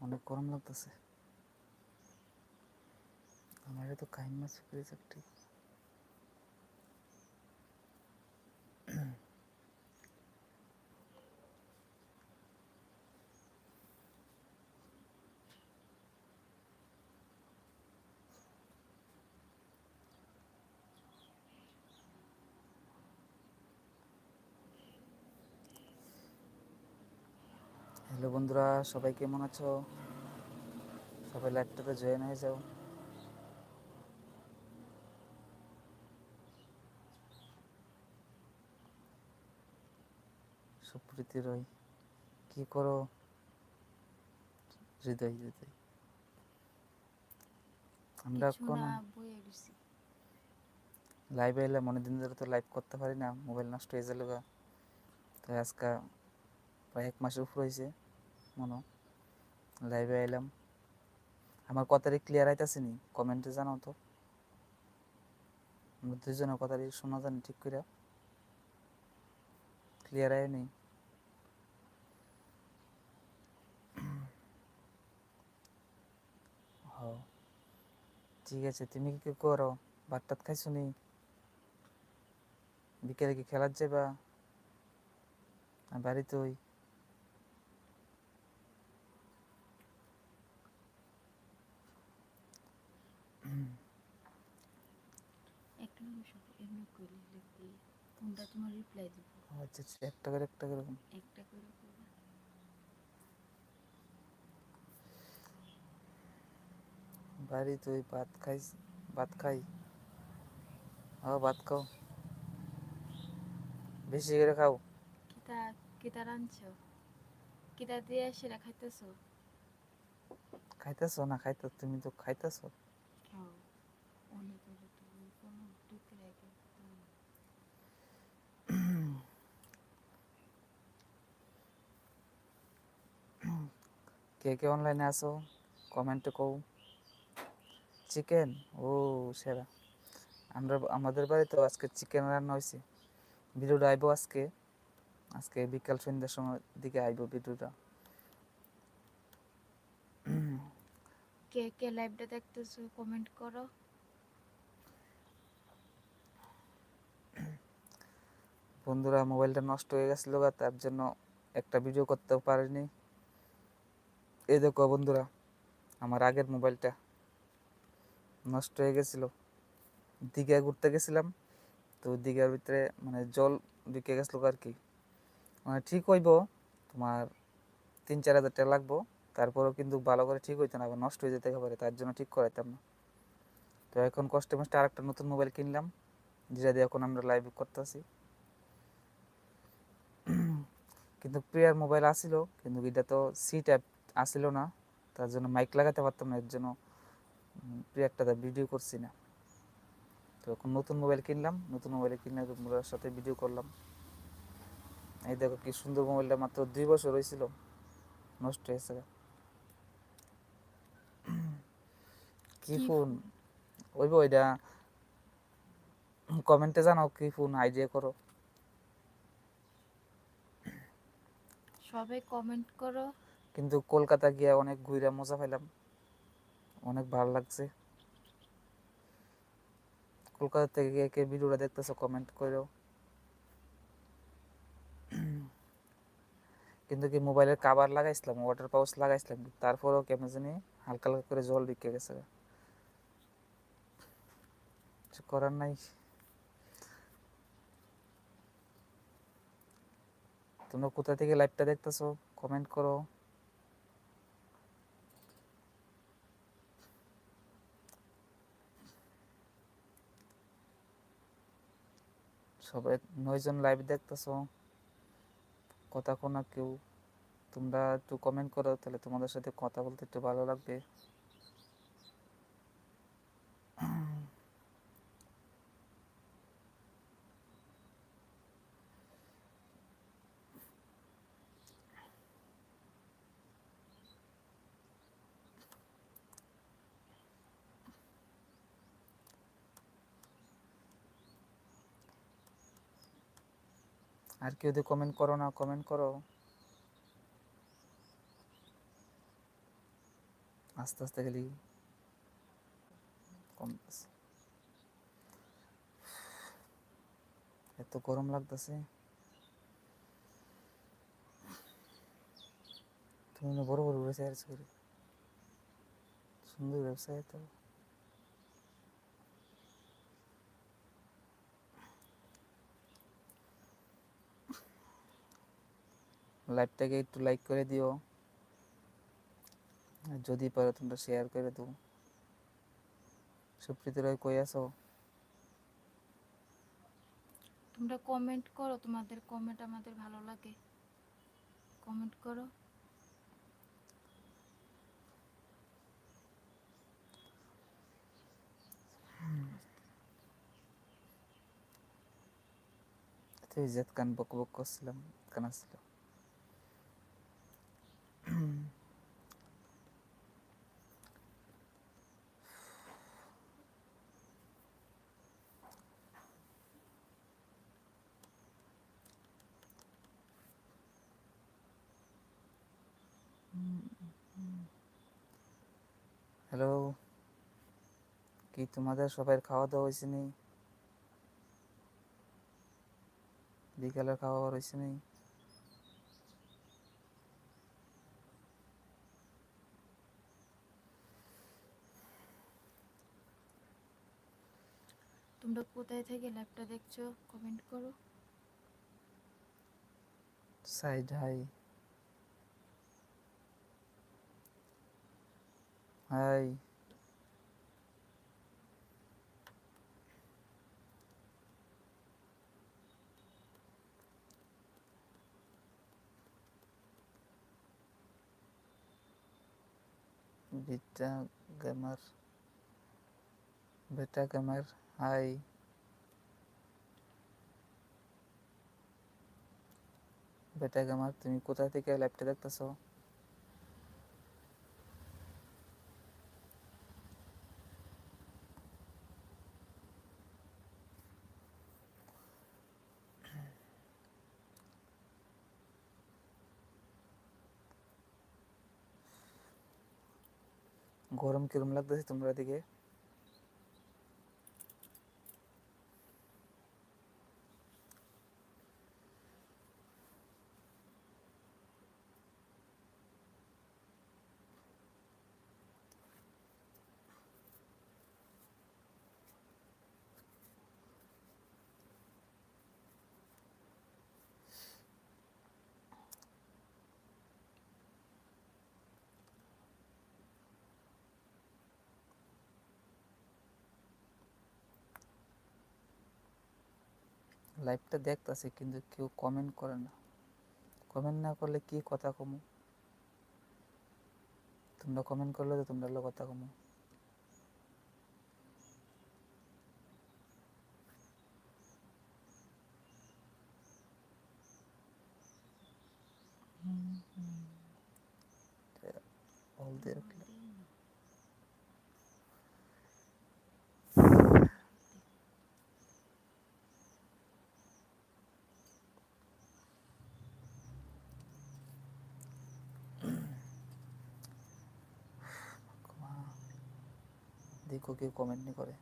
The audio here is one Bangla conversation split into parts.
অনেক গরম লাগতেছে। আমার তো কাহিন মাছ ফ্রিজ একটি হ্যালো বন্ধুরা সবাই কেমন আছো? সবাই লাইভটাতে জয়েন হয়ে যাও। সুপ্রীতি রয় কি করো? হৃদয় হৃদয়। আমরা কোন লাইভে এলাম অনেকদিন ধরে তো লাইভ করতে পারি না মোবাইল নষ্ট হয়ে গেল তাই আজকে প্রায় এক মাসের উপর হয়েছে মনে লাইভে এলাম আমার কথাটি ক্লিয়ার আইতাছে নি কমেন্টে জানাও তো। আমরা দুজনের শোনা জানি ঠিক করে ক্লিয়ার আয় নেই। ঠিক আছে, তুমি কি করো? ভাত টাত খাইছো নি? বিকেলে কি খেলার যাবা বাড়িতে ওই একটা নিমিষ এমনি করলে লিখবি কোনটা তোমার রিপ্লাই দিব। আচ্ছা আচ্ছা একটা করে একটা করে একটা করে করবা। বাড়িতে ভাত খাই ভাত খাই? ভাত খাও। বেশি করে খাও। কিতা কিতা রাঁধছো? কিতা দিয়ে সেটা খাইতেছো? খাইতেছো না? খাইতে তুমি তো খাইতেছো। অনেক হলে তুমি কোনো টুকরে রেখে কে কে অনলাইনে আসো কমেন্টে কও। চিকেন ও সেরা। আমরা আমাদের বাড়িতে আজকে চিকেন রান্না হয়েছে ভিডিওটা আইব আজকে। আজকে বিকাল সন্ধ্যার সময় দিকে আইব ভিডিওটা। কে কে লাইভটা দেখতেছো কমেন্ট করো। বন্ধুরা মোবাইলটা নষ্ট হয়ে গেছিল তার জন্য একটা ভিডিও করতেও পারিনি। এই দেখো বন্ধুরা, আমার আগের মোবাইলটা নষ্ট হয়ে গেছিল। দীঘায় ঘুরতে গেছিলাম, তো দীঘার ভিতরে মানে জল ঢুকে গেছিল আর কি। মানে ঠিক হইব, তোমার তিন চার হাজার টাকা লাগবো, তারপরেও কিন্তু ভালো করে ঠিক হইতো না, আবার নষ্ট হয়ে যেতে পারে তার জন্য ঠিক করাইতাম না। তো এখন কষ্টে মষ্টে আরেকটা নতুন মোবাইল কিনলাম, যেটা দিয়ে এখন আমরা লাইভ করতেছি। কিন্তু প্রিয়ার মোবাইল আসিল, কিন্তু এটা তো সি ট্যাপ আসিল না তার জন্য মাইক লাগাতে পারতাম না এর জন্য প্রিয়ারটা ভিডিও করছি না। তো এখন নতুন মোবাইল কিনলাম নতুন মোবাইল কিনে তোমরা সাথে ভিডিও করলাম। এই দেখো কি সুন্দর মোবাইলটা মাত্র দুই বছর হয়েছিল নষ্ট হয়েছে। কি ফোন ওইব ওইটা কমেন্টে জানাও কি ফোন আইডিয়া করো। সবাই কমেন্ট করো। কিন্তু কলকাতা গিয়ে অনেক ঘুরে মজা পাইলাম। অনেক ভালো লাগছে। কলকাতা থেকে গিয়ে কে ভিডিওটা দেখতেছো কমেন্ট করো কিন্তু কি মোবাইলের কাভার লাগাইছিলাম ওয়াটার পাউচ লাগাইছিলাম তারপরেও কেমন জানি হালকা হালকা করে জল ঢুকে গেছে। করার নাই। তোমরা কোথা থেকে লাইভটা দেখতেছো কমেন্ট করো। সবাই নয়জন লাইভ দেখতেছ, কথা কোনো কেউ। তোমরা একটু কমেন্ট করো, তাহলে তোমাদের সাথে কথা বলতে একটু ভালো লাগবে। আর কেউ যদি কমেন্ট করো না কমেন্ট করো। আস্তে আস্তে গেলি কমতেছে এত গরম লাগতেছে। তুমি বড় বড় ব্যবসায় সুন্দর ব্যবসায় তো। লাইভটাকে একটু লাইক করে দিও। আর যদি পারো তোমরা শেয়ার করে দাও। সুপ্রীতি রয় কই আছো? তোমরা কমেন্ট করো তোমাদের কমেন্ট আমাদের ভালো লাগে। কমেন্ট করো। তো ইজ্জত কান বক বক করছিলাম কান আসছিল হ্যালো? কি তোমাদের সবাই খাওয়া দাওয়া হয়েছে নি? বিকালের খাওয়া দাওয়া হয়েছে নি? তোমরা কোথায় থেকে লাইভটা দেখছ? কমেন্ট করো। Side hi. Hi beta gamer beta gamer hi beta gamer তুমি কোথা থেকে লাইভটা দেখতেছো গরম কিরম লাগতেছে তোমরা দিকে লাইভটা দেখতাছি, কিন্তু কেউ কমেন্ট করে না। কমেন্ট না করলে কি কথা কমু? তোমরা কমেন্ট করলে তো তোমরা কথা কমু। all দেখো কেউ কমেন্ট নি করে।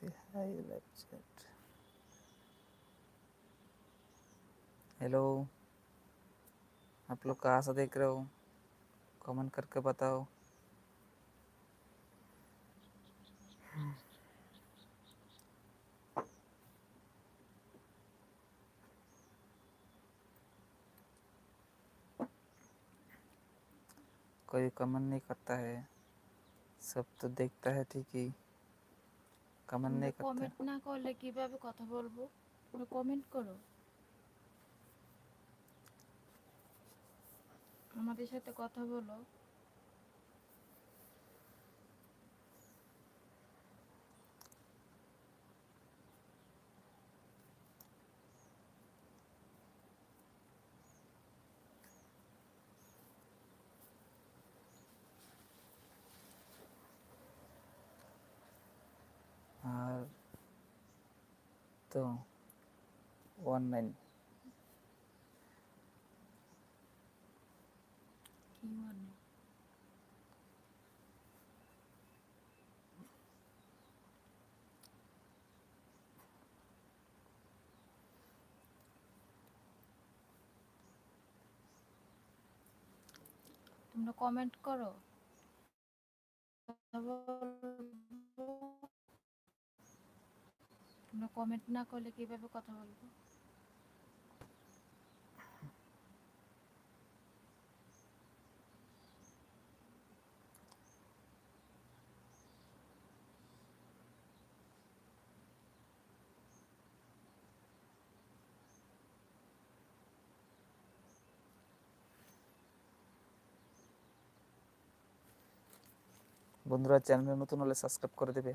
से हाय लाइव चैट हेलो, आप लोग कहाँ से देख रहे हो? कमेंट करके बताओ। कोई कमेंट नहीं करता है, सब तो देखता है, ठीक ही। কমেন্ট নেই কমেন্ট না করলে কীভাবে কথা বলব? কমেন্ট করো। আমাদের সাথে কথা বলো। তো ওয়ান নাইন তোমরা কমেন্ট করো। তোমরা কমেন্ট না করলে কীভাবে কথা বলব? বন্ধুরা চ্যানেলে নতুন হলে সাবস্ক্রাইব করে দেবে।